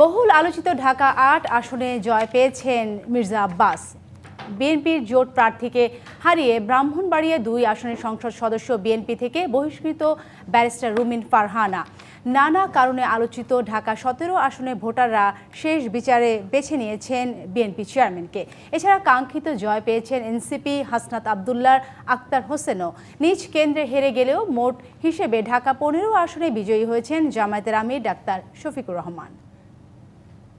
বহুল আলোচিত ঢাকা আট আসনে জয় পেয়েছেন মির্জা আব্বাস। বিএনপির জোট প্রার্থীকে হারিয়ে ব্রাহ্মণবাড়িয়া দুই আসনের সংসদ সদস্য বিএনপি থেকে বহিষ্কৃত ব্যারিস্টার রুমিন ফারহানা। নানা কারণে আলোচিত ঢাকা সতেরো আসনে ভোটাররা শেষ বিচারে বেছে নিয়েছেন বিএনপি চেয়ারম্যানকে। এছাড়া কাঙ্ক্ষিত জয় পেয়েছেন এনসিপি হাসনাত আবদুল্লার, আক্তার হোসেনও। নিজ কেন্দ্রে হেরে গেলেও মোট হিসেবে ঢাকা পনেরো আসনে বিজয়ী হয়েছেন জামায়াতের আমির ডাক্তার শফিকুর রহমান।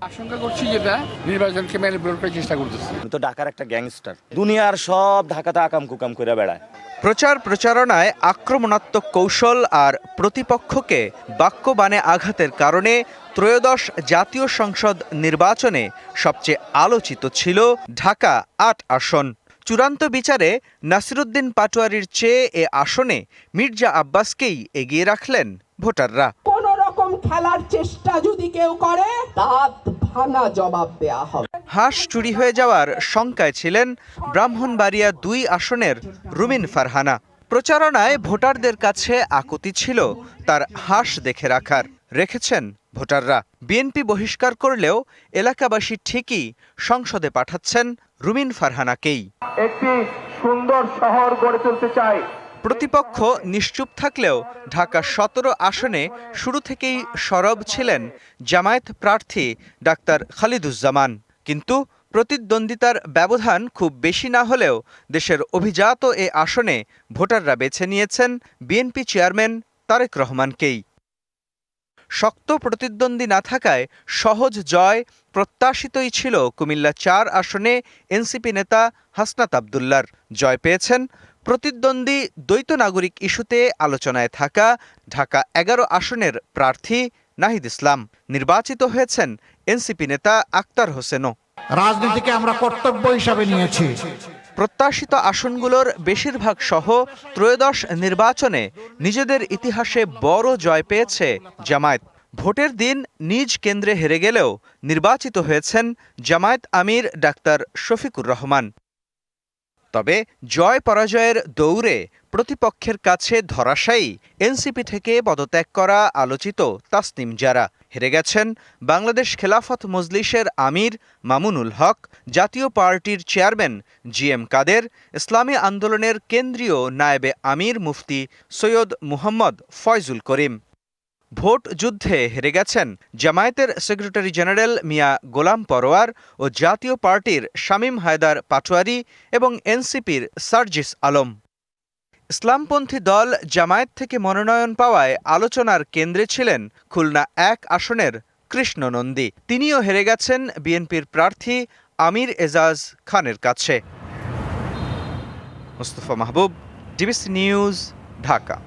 আশঙ্কা করছি যেটা নির্বাচনকে ম্যানিপুলেট করার চেষ্টা করতেছে। তো ঢাকার একটা গ্যাংস্টার। দুনিয়ার সব ঢাকাতে আকাম কুকাম করে বেড়ায়। প্রচার প্রচারণায় আক্রমণাত্মক কৌশল আর প্রতিপক্ষকে বাক্যবাণে আঘাতের কারণে ত্রয়োদশ জাতীয় সংসদ নির্বাচনে সবচেয়ে আলোচিত ছিল ঢাকা আট আসন। চূড়ান্ত বিচারে নাসিরুদ্দিন পাটোয়ারির চেয়ে এ আসনে মির্জা আব্বাসকেই এগিয়ে রাখলেন ভোটাররা। কোন রকম খেলার চেষ্টা যদি কেউ করে দাঁত জবাব দেয়া হবে। হাঁস চুরি হয়ে যাওয়ার শঙ্কায় ছিলেন ব্রাহ্মণবাড়িয়া দুই আসনের রুমিন ফারহানা। প্রচারণায় ভোটারদের কাছে আকুতি ছিল তার হাঁস দেখে রাখার। রেখেছেন ভোটাররা। বিএনপি বহিষ্কার করলেও এলাকাবাসী ঠিকই সংসদে পাঠাচ্ছেন রুমিন ফারহানাকেই। একটি সুন্দর শহর গড়ে তুলতে চাই। প্রতিপক্ষ নিশ্চুপ থাকলেও ঢাকা সতেরো আসনে শুরু থেকেই সরব ছিলেন জামায়াত প্রার্থী ডাক্তার খালিদুজ্জামান। কিন্তু প্রতিদ্বন্দ্বিতার ব্যবধান খুব বেশি না হলেও দেশের অভিজাত এ আসনে ভোটাররা বেছে নিয়েছেন বিএনপি চেয়ারম্যান তারেক রহমানকেই। শক্ত প্রতিদ্বন্দ্বী না থাকায় সহজ জয় প্রত্যাশিতই ছিল কুমিল্লা চার আসনে এনসিপি নেতা হাসনাত আবদুল্লার জয় পেয়েছেন প্রতিদ্বন্দ্বী দ্বৈত নাগরিক ইস্যুতে আলোচনায় থাকা ঢাকা এগারো আসনের প্রার্থী নাহিদ ইসলাম। নির্বাচিত হয়েছেন এনসিপি নেতা আক্তার হোসেনও। রাজনীতিকে আমরা কর্তব্য হিসাবে নিয়েছি। প্রত্যাশিত আসনগুলোর বেশিরভাগ সহ ত্রয়োদশ নির্বাচনে নিজেদের ইতিহাসে বড় জয় পেয়েছে জামায়াত। ভোটের দিন নিজ কেন্দ্রে হেরে গেলেও নির্বাচিত হয়েছেন জামায়াত আমির ডাক্তার শফিকুর রহমান। তবে জয় পরাজয়ের দৌড়ে প্রতিপক্ষের কাছে ধরাশায়ী এনসিপি থেকে পদত্যাগ করা আলোচিত তাসনিম যারা হেরে গেছেন বাংলাদেশ খেলাফত মজলিসের আমির মামুনুল হক, জাতীয় পার্টির চেয়ারম্যান জি এম কাদের, ইসলামী আন্দোলনের কেন্দ্রীয় নায়েবে আমির মুফতি সৈয়দ মুহম্মদ ফয়জুল করিম। ভোট যুদ্ধে হেরে গেছেন জামায়াতের সেক্রেটারি জেনারেল মিয়া গোলাম পরোয়ার ও জাতীয় পার্টির শামীম হায়দার পাটোয়ারি এবং এনসিপির সার্জিস আলম। ইসলামপন্থী দল জামায়াত থেকে মনোনয়ন পাওয়ায় আলোচনার কেন্দ্রে ছিলেন খুলনা এক আসনের কৃষ্ণ নন্দী। তিনিও হেরে গেছেন বিএনপির প্রার্থী আমির এজাজ খানের কাছে। Mustafa Mahbub, DBC news, Dhaka.